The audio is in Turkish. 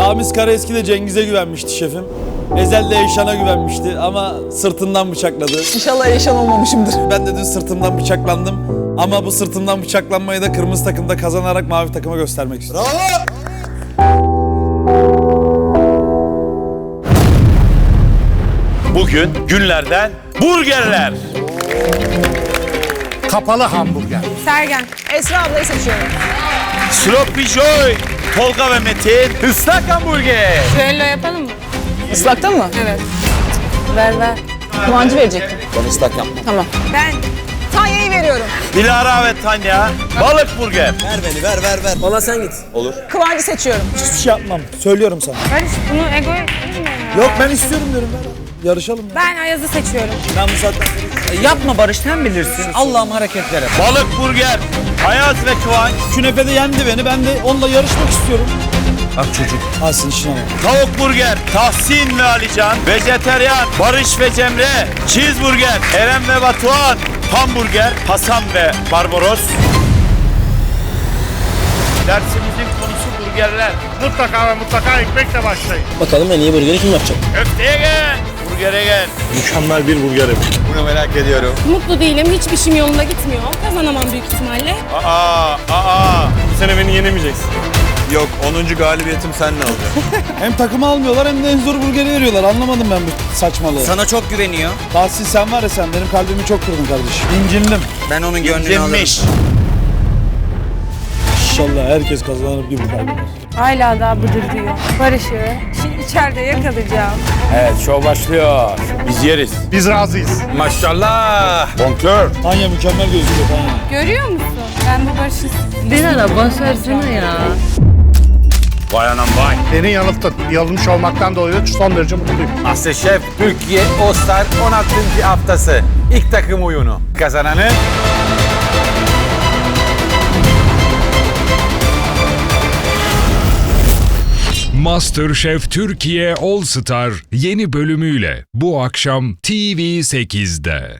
Ramiz Karaeski de Cengiz'e güvenmişti şefim. Ezel de Eyşan'a güvenmişti ama sırtından bıçakladı. İnşallah yaşan olmamışımdır. Ben de dün sırtımdan bıçaklandım. Ama bu sırtımdan bıçaklanmayı da kırmızı takımda kazanarak mavi takıma göstermek istiyorum. Bugün günlerden burgerler. Kapalı hamburger. Sergen. Esra ablayı seçiyorum. Sloppy Joy. Tolga ve Metin. Islak hamburger. Düello yapalım mı? Islakta mı? Evet. Ver ver. Kıvancı verecektim. Tamam. Ben. Tanya'yı veriyorum. Dilara ve Tanya. Balık burger. Kıvancı seçiyorum. Hiçbir şey yapmam. Söylüyorum sana. Barış bunu egoya ya. Yok ben istiyorum diyorum ben. Yarışalım. Ben Ayaz'ı seçiyorum. Ben bu saatten sonra... Yapma Barış sen bilirsin. Allah'ım hareketlere. Balık burger. Ayaz ve Kıvanç. Künefede yendi beni. Ben de onunla yarışmak istiyorum. Bak çocuk. Alsın işine bak. Tavuk burger. Tahsin ve Alican. Vejeteryan. Barış ve Cemre. Cheeseburger. Eren ve Batuhan. Hamburger. Hasan ve Barbaros. Dersimizin konusu burgerler. Mutlaka ve mutlaka ekmekle başlayın. Bakalım en iyi burgeri kim yapacak? Köfteye gel. Burgere gel. Mükemmel bir burger Bunu merak ediyorum. Mutlu değilim. Hiçbir işim yolunda gitmiyor. Kazanamam büyük ihtimalle. Aa, aa. Bu sene beni yenemeyeceksin. Yok 10. galibiyetim seninle olacak. Hem takımı almıyorlar hem de en zor burgeri veriyorlar. Anlamadım ben bu saçmalığı. Sana çok güveniyor. Tahsin sen var ya sen benim kalbimi çok kırdın kardeşim. İncindim. Ben onun gönlünü alırım. İnşallah herkes kazanır bir bu kalbimi. Hala daha bıdır diyor. Barış'ı şimdi içeride yakalayacağım. Evet şov başlıyor. Biz yeriz. Biz razıyız. Maşallah. Bonkör. Tanya mükemmel gözüküyor Tanya. Görüyor musun? Ben bu Barış'ı Bir ara boş versene ya. Vay anam vay. Beni yanılttın. Yanılmış olmaktan dolayı son derece mutluyum. Masterchef Türkiye All Star 16. haftası ilk takım oyunu kazananı MasterChef Türkiye All Star yeni bölümüyle bu akşam TV8'de.